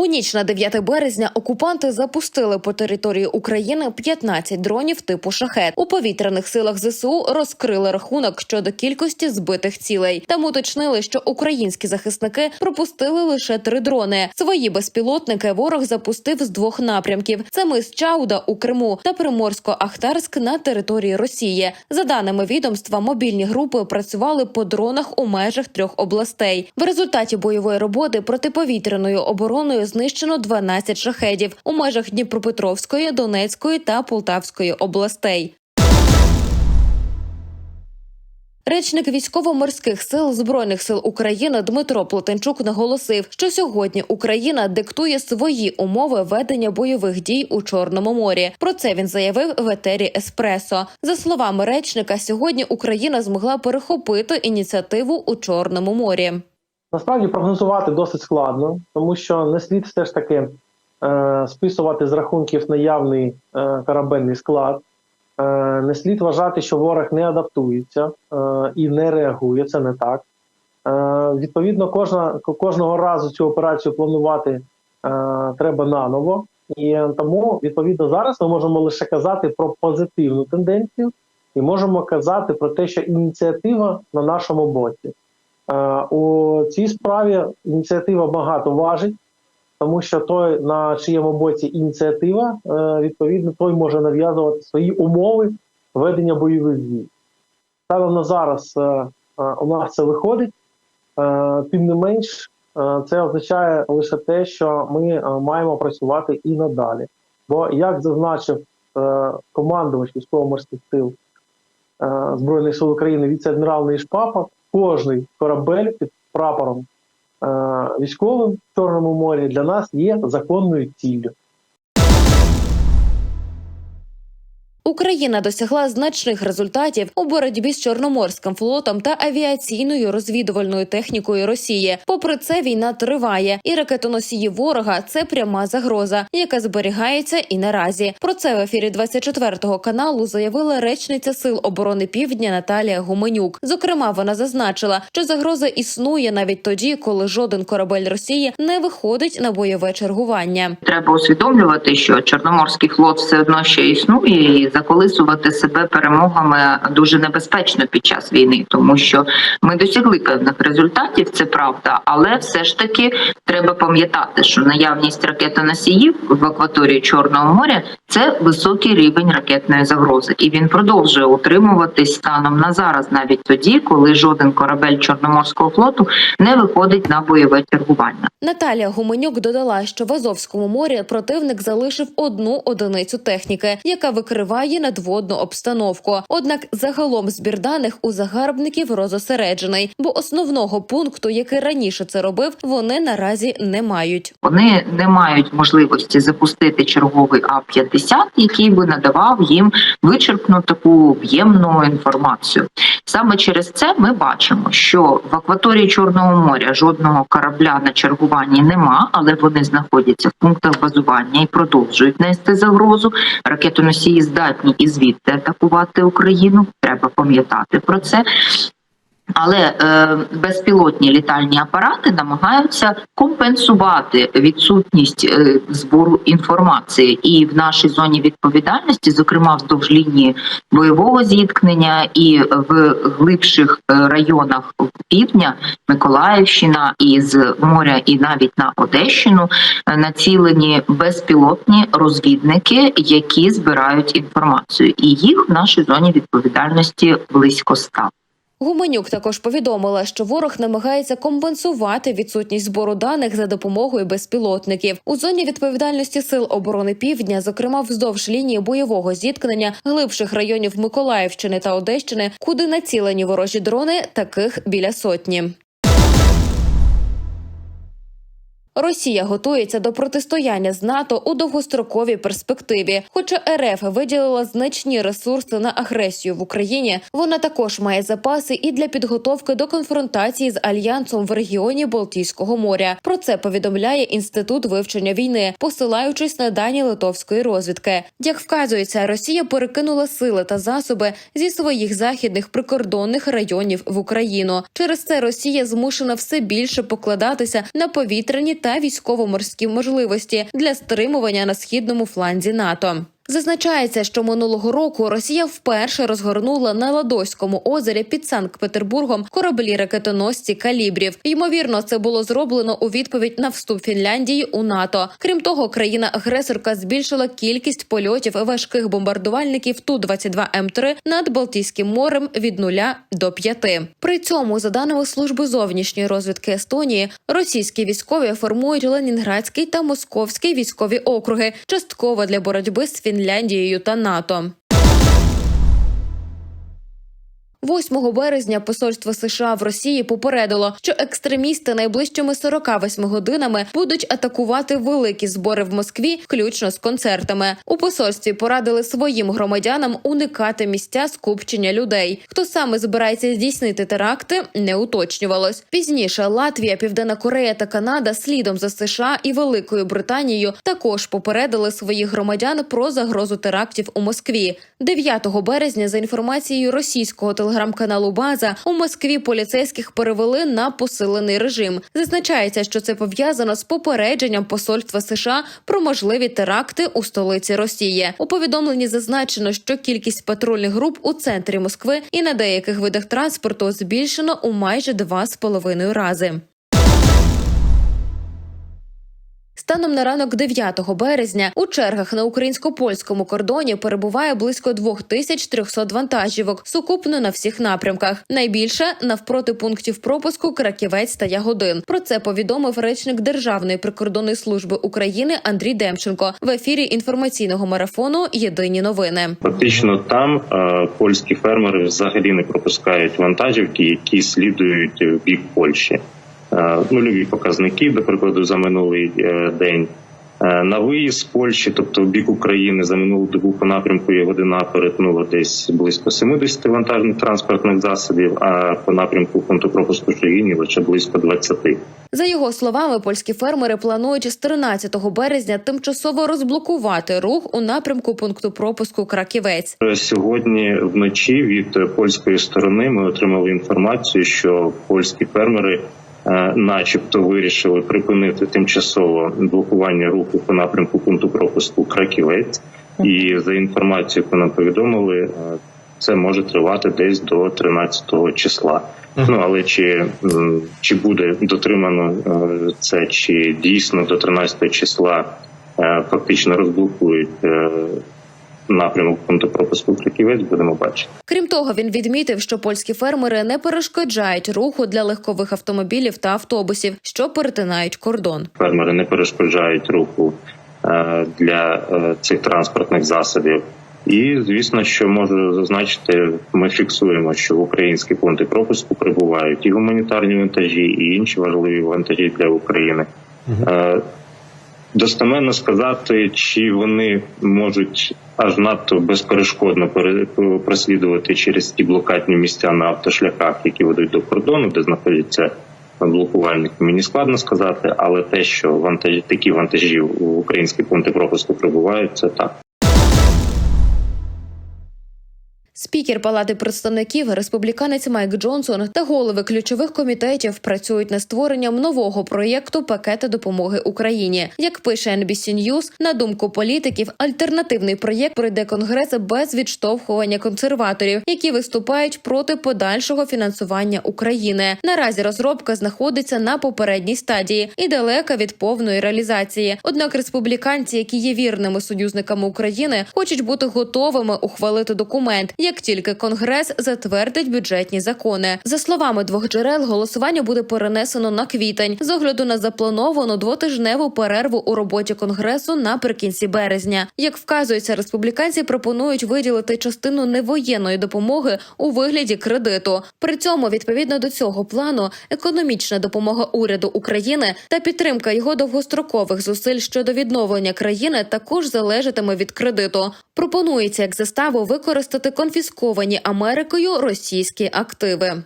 У ніч на 9 березня окупанти запустили по території України 15 дронів типу шахет. У повітряних силах ЗСУ розкрили рахунок щодо кількості збитих цілей. Там уточнили, що українські захисники пропустили лише три дрони. Свої безпілотники ворог запустив з двох напрямків: це мис Чауда у Криму та Приморсько-Ахтарськ на території Росії. За даними відомства, мобільні групи працювали по дронах у межах трьох областей. В результаті бойової роботи протиповітряною обороною знищено 12 шахедів у межах Дніпропетровської, Донецької та Полтавської областей. Речник військово-морських сил збройних сил України Дмитро Плотенчук наголосив, що сьогодні Україна диктує свої умови ведення бойових дій у Чорному морі. Про це він заявив в етері Еспресо. За словами речника, сьогодні Україна змогла перехопити ініціативу у Чорному морі. Насправді прогнозувати досить складно, тому що не слід все ж таки е, списувати з рахунків наявний е, корабельний склад. Е, не слід вважати, що ворог не адаптується е, і не реагує. Це не так. Е, відповідно, кожна, кожного разу цю операцію планувати е, треба наново. І тому, відповідно, зараз ми можемо лише казати про позитивну тенденцію і можемо казати про те, що ініціатива на нашому боці. Е, У цій справі ініціатива багато важить, тому що той, на чиєму боці ініціатива, е, відповідно, той може нав'язувати свої умови ведення бойових дій. Станом на зараз е, у нас це виходить, тим не менш, це означає лише те, що ми маємо працювати і надалі. Бо, як зазначив командувач військово-морських сил Збройних сил України віце-адмірал Нейшпапа, кожний корабель під прапором е, військовим в Чорному морі для нас є законною ціллю. Україна досягла значних результатів у боротьбі з Чорноморським флотом та авіаційною розвідувальною технікою Росії. Попри це, війна триває, і ракетоносії ворога це пряма загроза, яка зберігається і наразі. Про це в ефірі 24-го каналу заявила речниця Сил оборони Півдня Наталія Гуменюк. Зокрема, вона зазначила, що загроза існує навіть тоді, коли жоден корабель Росії не виходить на бойове чергування. Треба усвідомлювати, що Чорноморський флот все одно ще існує, і заколисувати себе перемогами дуже небезпечно під час війни, тому що ми досягли певних результатів, це правда, але все ж таки треба пам'ятати, що наявність ракетоносіїв в акваторії Чорного моря це високий рівень ракетної загрози, і він продовжує утримуватись станом на зараз, навіть тоді, коли жоден корабель Чорноморського флоту не виходить на бойове чергування. Наталія Гуменюк додала, що в Азовському морі противник залишив одну одиницю техніки, яка викриває надводну обстановку. Однак загалом збір даних у загарбників розосереджений, бо основного пункту, який раніше це робив, вони наразі не мають. Вони не мають можливості запустити черговий А-50, який би надавав їм вичерпну таку об'ємну інформацію. Саме через це ми бачимо, що в акваторії Чорного моря жодного корабля на чергуванні нема, але вони знаходяться в пунктах базування і продовжують нести загрозу. Ракетоносії здатні і звідти атакувати Україну. Треба пам'ятати про це. Але е, безпілотні літальні апарати намагаються компенсувати відсутність е, збору інформації, і в нашій зоні відповідальності, зокрема вздовж лінії бойового зіткнення, і в глибших е, районах півдня, Миколаївщина і з моря, і навіть на Одещину е, націлені безпілотні розвідники, які збирають інформацію, і їх в нашій зоні відповідальності близько ста. Гуменюк також повідомила, що ворог намагається компенсувати відсутність збору даних за допомогою безпілотників у зоні відповідальності сил оборони Півдня, зокрема вздовж лінії бойового зіткнення глибших районів Миколаївщини та Одещини, куди націлені ворожі дрони, таких біля сотні. Росія готується до протистояння з НАТО у довгостроковій перспективі. Хоча РФ виділила значні ресурси на агресію в Україні, вона також має запаси і для підготовки до конфронтації з альянсом в регіоні Балтійського моря. Про це повідомляє інститут вивчення війни, посилаючись на дані литовської розвідки. Як вказується, Росія перекинула сили та засоби зі своїх західних прикордонних районів в Україну. Через це Росія змушена все більше покладатися на повітряні та та військово-морські можливості для стримування на східному фланзі НАТО. Зазначається, що минулого року Росія вперше розгорнула на Ладойському озері під Санкт-Петербургом кораблі ракетоносці калібрів. Ймовірно, це було зроблено у відповідь на вступ Фінляндії у НАТО. Крім того, країна-агресорка збільшила кількість польотів важких бомбардувальників ту 22 м 3 над Балтійським морем від 0 до 5. При цьому, за даними служби зовнішньої розвідки Естонії, російські військові формують Ленінградський та Московський військові округи, частково для боротьби з Фінляндією та НАТО. 8 березня посольство США в Росії попередило, що екстремісти найближчими 48 годинами будуть атакувати великі збори в Москві, включно з концертами. У посольстві порадили своїм громадянам уникати місця скупчення людей. Хто саме збирається здійснити теракти, не уточнювалось. Пізніше Латвія, Південна Корея та Канада слідом за США і Великою Британією також попередили своїх громадян про загрозу терактів у Москві. 9 березня, за інформацією російського телеграм-каналу База, у Москві поліцейських перевели на посилений режим. Зазначається, що це пов'язано з попередженням посольства США про можливі теракти у столиці Росії. У повідомленні зазначено, що кількість патрульних груп у центрі Москви і на деяких видах транспорту збільшено у майже два з половиною рази. Станом на ранок 9 березня у чергах на українсько-польському кордоні перебуває близько 2300 вантажівок, сукупно на всіх напрямках. Найбільше навпроти пунктів пропуску Краківець та Ягодин. Про це повідомив речник Державної прикордонної служби України Андрій Демченко в ефірі інформаційного марафону Єдині новини. Фактично там е, польські фермери взагалі не пропускають вантажівки, які слідують в бік Польщі. Е, Нульові показники, до прикладу, за минулий е, день. Е, На виїзд з Польщі, тобто в бік України, за минулу добу по напрямку Ягодина перетнуло десь близько 70 вантажних транспортних засобів, а по напрямку пункту пропуску Шегині лише близько 20. За його словами, польські фермери планують з 13 березня тимчасово розблокувати рух у напрямку пункту пропуску Краківець. Сьогодні вночі від польської сторони ми отримали інформацію, що польські фермери, начебто, вирішили припинити тимчасово блокування руху по напрямку пункту пропуску Краківець. І за інформацією, яку нам повідомили, е, це може тривати десь до 13 числа. Ну але чи, чи буде дотримано е, це, чи дійсно до 13 числа е, фактично розблокують е, напрямок пункту пропуску Краківець, будемо бачити. Крім того, він відмітив, що польські фермери не перешкоджають руху для легкових автомобілів та автобусів, що перетинають кордон. Фермери не перешкоджають руху е, для е, цих транспортних засобів. І звісно, що можу зазначити, ми фіксуємо, що в українські пункти пропуску прибувають і гуманітарні вантажі, і інші важливі вантажі для України. Е, Достеменно сказати, чи вони можуть аж надто безперешкодно переслідувати через ті блокадні місця на автошляхах, які ведуть до кордону, де знаходяться блокувальники, мені складно сказати, але те, що вантажі такі вантажі в українські пункти пропуску прибувають, це так. Спікер Палати представників, республіканець Майк Джонсон та голови ключових комітетів працюють над створенням нового проєкту пакета допомоги Україні. Як пише NBC News, на думку політиків, альтернативний проєкт пройде конгрес без відштовхування консерваторів, які виступають проти подальшого фінансування України. Наразі розробка знаходиться на попередній стадії і далека від повної реалізації. Однак республіканці, які є вірними союзниками України, хочуть бути готовими ухвалити документ, як тільки конгрес затвердить бюджетні закони. За словами двох джерел, голосування буде перенесено на квітень з огляду на заплановану двотижневу перерву у роботі конгресу наприкінці березня. Як вказується, республіканці пропонують виділити частину невоєнної допомоги у вигляді кредиту. При цьому, відповідно до цього плану, економічна допомога уряду України та підтримка його довгострокових зусиль щодо відновлення країни також залежатиме від кредиту. Пропонується як заставу використати конфісковані Америкою російські активи.